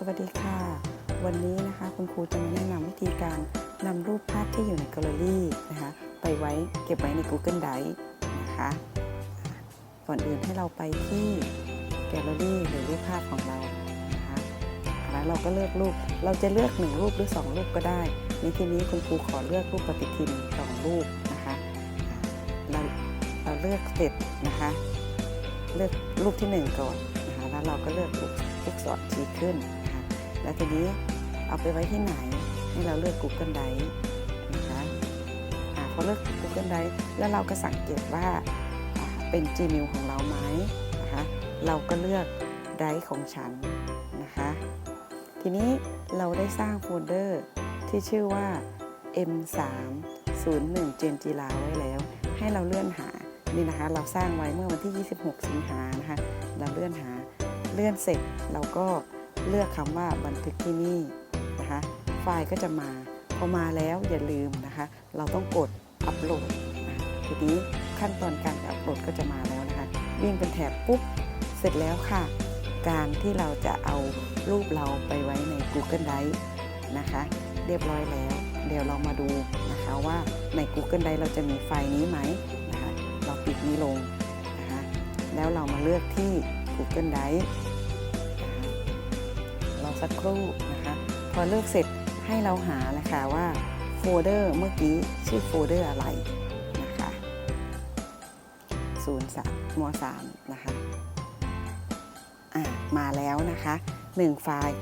สวัสดีค่ะ วันนี้นะคะคุณครูจะมาแนะนำวิธีการนำรูปภาพที่อยู่ในแกลเลอรี่นะคะไปไว้เก็บไว้ใน Google Drive นะคะก่อนอื่นให้เราไปที่แกลเลอรี่หรือรูปภาพของเรานะคะแล้วเราก็เลือกรูปเราจะเลือกหนึ่งรูปหรือสองรูปก็ได้ ในที่นี้คุณครูขอเลือกรูปปฏิทินสองรูปนะคะเราเราเลือกเสร็จนะคะเลือกรูปที่หนึ่งก่อนนะคะแล้วเราก็เลือกลูกลูกศรชี้ขึ้น แล้วทีนี้เอาไปไว้ที่ไหน ให้เราเลือก Google Drive นะคะพอเลือก Google Drive แล้วเราก็สังเกตว่าเป็น Gmail ของเราไหมนะคะเราก็เลือก Drive ของฉันนะคะทีนี้เราได้สร้างโฟลเดอร์ที่ชื่อว่า M3 01เจนจีลาไว้แล้ว ให้เราเลื่อนหานี่นะคะ เราสร้างไว้เมื่อวันที่ 26 สิงหานะคะ เราเลื่อนหาเลื่อนเสร็จเราก็ เลือกคำว่าบันทึกที่นี่นะคะ ไฟล์ก็จะมาพอมาแล้วอย่าลืมนะคะ เราต้องกดอัปโหลดทีนี้ขั้นตอนการอัปโหลดก็จะมาแล้วนะคะ วิ่งเป็นแถบปุ๊บเสร็จแล้วค่ะ การที่เราจะเอารูปเราไปไว้ใน Google Drive นะคะ เรียบร้อยแล้ว เดี๋ยวเรามาดูนะคะว่าใน Google Drive เราจะมีไฟล์นี้ไหมนะคะ เราปิดนี้ลงนะคะแล้วเรามาเลือกที่ Google Drive สักครู่นะคะ พอเลือกเสร็จให้เราหานะคะว่าโฟลเดอร์เมื่อกี้ชื่อโฟลเดอร์อะไรนะคะ0 3ม3นะคะ อะมาแล้วนะคะ 1 ไฟล์